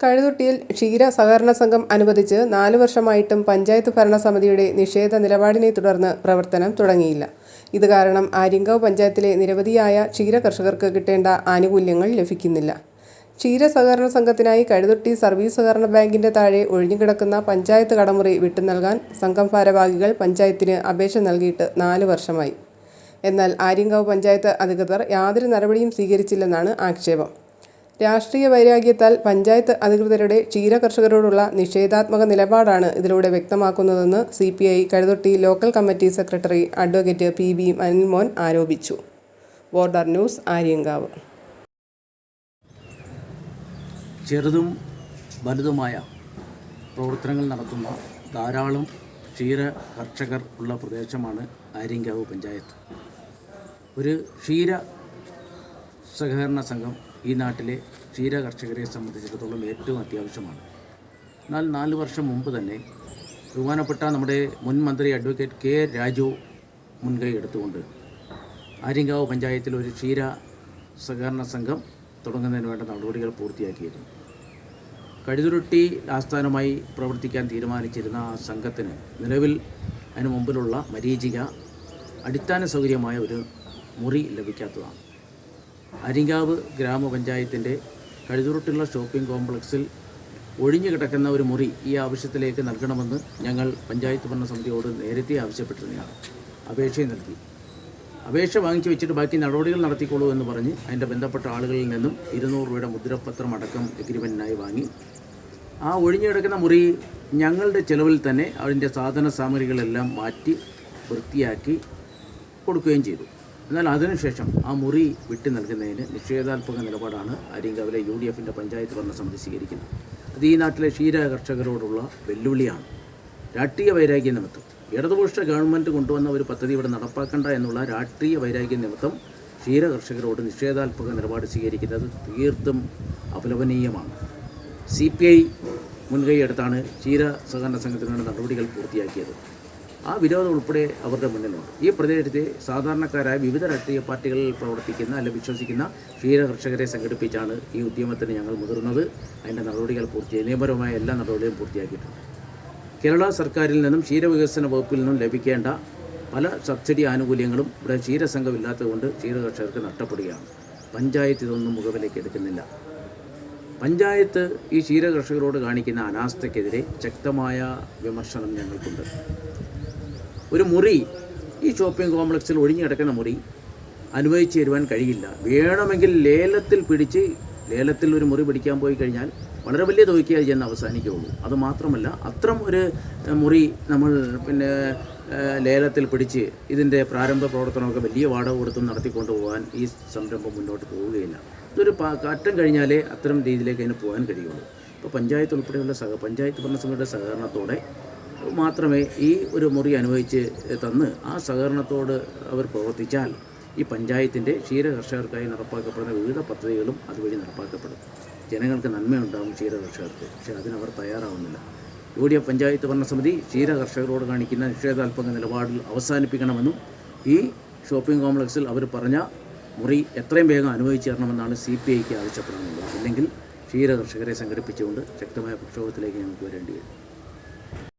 കഴുതുട്ടിയിൽ ക്ഷീര സഹകരണ സംഘം അനുവദിച്ച് നാല് വർഷമായിട്ടും പഞ്ചായത്ത് ഭരണസമിതിയുടെ നിഷേധ നിലപാടിനെ തുടർന്ന് പ്രവർത്തനം തുടങ്ങിയില്ല. ഇത് കാരണം ആര്യങ്കാവ് പഞ്ചായത്തിലെ നിരവധിയായ ക്ഷീര കർഷകർക്ക് കിട്ടേണ്ട ആനുകൂല്യങ്ങൾ ലഭിക്കുന്നില്ല. ക്ഷീര സഹകരണ സംഘത്തിനായി കഴുതുട്ടി സർവീസ് സഹകരണ ബാങ്കിന്റെ താഴെ ഒഴിഞ്ഞുകിടക്കുന്ന പഞ്ചായത്ത് കടമുറി വിട്ടു നൽകാൻ സംഘം ഭാരവാഹികൾ പഞ്ചായത്തിന് അപേക്ഷ നൽകിയിട്ട് നാല് വർഷമായി. എന്നാൽ ആര്യങ്കാവ് പഞ്ചായത്ത് അധികൃതർ യാതൊരു നടപടിയും സ്വീകരിച്ചില്ലെന്നാണ് ആക്ഷേപം. രാഷ്ട്രീയ വൈരാഗ്യത്താൽ പഞ്ചായത്ത് അധികൃതരുടെ ക്ഷീര കർഷകരോടുള്ള നിഷേധാത്മക നിലപാടാണ് ഇതിലൂടെ വ്യക്തമാക്കുന്നതെന്ന് C P I കഴുതൊട്ടി local committee secretary advocate P B Anilmon ആരോപിച്ചു. Border news Aryankavu. ചെറുതും വലുതുമായ പ്രവർത്തനങ്ങൾ നടത്തുന്ന ധാരാളം ക്ഷീര കർഷകർ ഉള്ള പ്രദേശമാണ് ആര്യങ്കാവ് പഞ്ചായത്ത്. ഒരു ക്ഷീര സഹകരണ സംഘം ഈ നാട്ടിലെ ക്ഷീര കർഷകരെ സംബന്ധിച്ചിടത്തോളം ഏറ്റവും അത്യാവശ്യമാണ്. എന്നാൽ നാല് വർഷം മുമ്പ് തന്നെ ബഹുമാനപ്പെട്ട നമ്മുടെ മുൻ മന്ത്രി അഡ്വക്കേറ്റ് കെ രാജു മുൻകൈ എടുത്തുകൊണ്ട് ആര്യങ്കാവ് പഞ്ചായത്തിൽ ഒരു ക്ഷീര സഹകരണ സംഘം തുടങ്ങുന്നതിന് വേണ്ട നടപടികൾ പൂർത്തിയാക്കിയിരുന്നു. കഴുതുരുട്ടി ആസ്ഥാനമായി പ്രവർത്തിക്കാൻ തീരുമാനിച്ചിരുന്ന ആ സംഘത്തിന് നിലവിൽ അതിന് മുമ്പിലുള്ള മരീചിക അടിസ്ഥാന സൗകര്യമായ ഒരു മുറി ലഭിക്കാത്തതാണ്. അരിങ്കാവ് ഗ്രാമപഞ്ചായത്തിന്റെ കഴുതുരുട്ടുള്ള ഷോപ്പിംഗ് കോംപ്ലക്സിൽ ഒഴിഞ്ഞു കിടക്കുന്ന ഒരു മുറി ഈ ആവശ്യത്തിലേക്ക് നൽകണമെന്ന് ഞങ്ങൾ പഞ്ചായത്ത് ഭരണസമിതിയോട് നേരത്തെ ആവശ്യപ്പെട്ടിരുന്നതാണ്. അപേക്ഷയും നൽകി. അപേക്ഷ വാങ്ങിച്ചു വെച്ചിട്ട് ബാക്കി നടപടികൾ നടത്തിക്കോളൂ എന്ന് പറഞ്ഞ് അതിന്റെ ബന്ധപ്പെട്ട ആളുകളിൽ നിന്നും ഇരുന്നൂറ് രൂപയുടെ മുദ്രപത്രം അടക്കം എഗ്രിമെന്റിനായി വാങ്ങി. ആ ഒഴിഞ്ഞു കിടക്കുന്ന മുറി ഞങ്ങളുടെ ചിലവിൽ തന്നെ അതിന്റെ സാധന സാമഗ്രികളെല്ലാം മാറ്റി വൃത്തിയാക്കി കൊടുക്കുകയും ചെയ്തു. എന്നാൽ അതിനുശേഷം ആ മുറി വിട്ടു നൽകുന്നതിന് നിഷേധാത്മക നിലപാടാണ് ആര്യങ്കാവിലെ യു ഡി എഫിന്റെ പഞ്ചായത്ത് ഭരണസമിതി സ്വീകരിക്കുന്നത്. അത് ഈ നാട്ടിലെ ക്ഷീര കർഷകരോടുള്ള വെല്ലുവിളിയാണ്. രാഷ്ട്രീയ വൈരാഗ്യ നിമിത്തം. ഇടതുപക്ഷ ഗവൺമെന്റ് കൊണ്ടുവന്ന ഒരു പദ്ധതി ഇവിടെ നടപ്പാക്കണ്ട എന്നുള്ള രാഷ്ട്രീയ വൈരാഗ്യ നിമിത്തം ക്ഷീര കർഷകരോട് നിഷേധാത്മക നിലപാട് സ്വീകരിക്കുന്നത് തീർത്തും അപലപനീയമാണ്. സി പി ഐ മുൻകൈയെടുത്താണ് ക്ഷീര സഹകരണ സംഘത്തിനുള്ള നടപടികൾ പൂർത്തിയാക്കിയത്. ആ വിരോധം ഉൾപ്പെടെ അവരുടെ മുന്നിലുണ്ട്. ഈ പ്രദേശത്തെ സാധാരണക്കാരായ വിവിധ രാഷ്ട്രീയ പാർട്ടികളിൽ പ്രവർത്തിക്കുന്ന അല്ലെങ്കിൽ വിശ്വസിക്കുന്ന ക്ഷീര കർഷകരെ സംഘടിപ്പിച്ചാണ് ഈ ഉദ്യമത്തിന് ഞങ്ങൾ മുതിർന്നത്. അതിന്റെ നടപടികൾ പൂർത്തിയായി. നിയമപരമായ എല്ലാ നടപടികളും പൂർത്തിയാക്കിയിട്ടുണ്ട്. കേരള സർക്കാരിൽ നിന്നും ക്ഷീരവികസന വകുപ്പിൽ നിന്നും ലഭിക്കേണ്ട പല സബ്സിഡി ആനുകൂല്യങ്ങളും ഇവിടെ ക്ഷീരസംഘമില്ലാത്തതുകൊണ്ട് ക്ഷീര കർഷകർക്ക് നഷ്ടപ്പെടുകയാണ്. പഞ്ചായത്ത് ഇതൊന്നും മുഖവിലേക്ക് എടുക്കുന്നില്ല. പഞ്ചായത്ത് ഈ ക്ഷീര കർഷകരോട് കാണിക്കുന്ന അനാസ്ഥയ്ക്കെതിരെ ശക്തമായ വിമർശനം ഞങ്ങൾക്കുണ്ട്. ഒരു മുറി ഈ ഷോപ്പിംഗ് കോംപ്ലക്സിൽ ഒഴിഞ്ഞു കിടക്കുന്ന മുറി അനുവദിച്ചു തരുവാൻ കഴിയില്ല. വേണമെങ്കിൽ ലേലത്തിൽ പിടിച്ച് ലേലത്തിൽ ഒരു മുറി പിടിക്കാൻ പോയി കഴിഞ്ഞാൽ വളരെ വലിയ തുകയ്ക്ക് അത് ചെന്ന് അവസാനിക്കുകയുള്ളൂ. അതുമാത്രമല്ല അത്തരം ഒരു മുറി നമ്മൾ പിന്നെ ലേലത്തിൽ പിടിച്ച് ഇതിന്റെ പ്രാരംഭ പ്രവർത്തനമൊക്കെ വലിയ വാടക കൊടുത്തും നടത്തിക്കൊണ്ട് പോകാൻ ഈ സംരംഭം മുന്നോട്ട് പോവുകയില്ല. ഇതൊരു കാറ്റം കഴിഞ്ഞാലേ അത്തരം രീതിയിലേക്ക് അതിന് പോകാൻ കഴിയുള്ളൂ. ഇപ്പോൾ പഞ്ചായത്ത് ഉൾപ്പെടെയുള്ള സഹ പഞ്ചായത്ത് ഭരണസമിതിയുടെ സഹകരണത്തോടെ മാത്രമേ ഈ ഒരു മുറി അനുവദിച്ച് തന്ന് ആ സഹകരണത്തോട് അവർ പ്രവർത്തിച്ചാൽ ഈ പഞ്ചായത്തിന്റെ ക്ഷീര കർഷകർക്കായി നടപ്പാക്കപ്പെടുന്ന വിവിധ പദ്ധതികളും അതുവഴി നടപ്പാക്കപ്പെടും. ജനങ്ങൾക്ക് നന്മയുണ്ടാകും ക്ഷീര കർഷകർക്ക് പക്ഷേ അതിനവർ തയ്യാറാവുന്നില്ല. യു ഡി എഫ് പഞ്ചായത്ത് ഭരണസമിതി ക്ഷീര കർഷകരോട് കാണിക്കുന്ന നിഷേധാത്മക നിലപാടിൽ അവസാനിപ്പിക്കണമെന്നും ഈ ഷോപ്പിംഗ് കോംപ്ലക്സിൽ അവർ പറഞ്ഞ മുറി എത്രയും വേഗം അനുവദിച്ചു തരണമെന്നാണ് സി പി ഐക്ക് ആവശ്യപ്പെടാനുള്ളത്. അല്ലെങ്കിൽ ക്ഷീര കർഷകരെ സംഘടിപ്പിച്ചുകൊണ്ട് ശക്തമായ പ്രക്ഷോഭത്തിലേക്ക് ഞങ്ങൾക്ക് വരേണ്ടി വരും.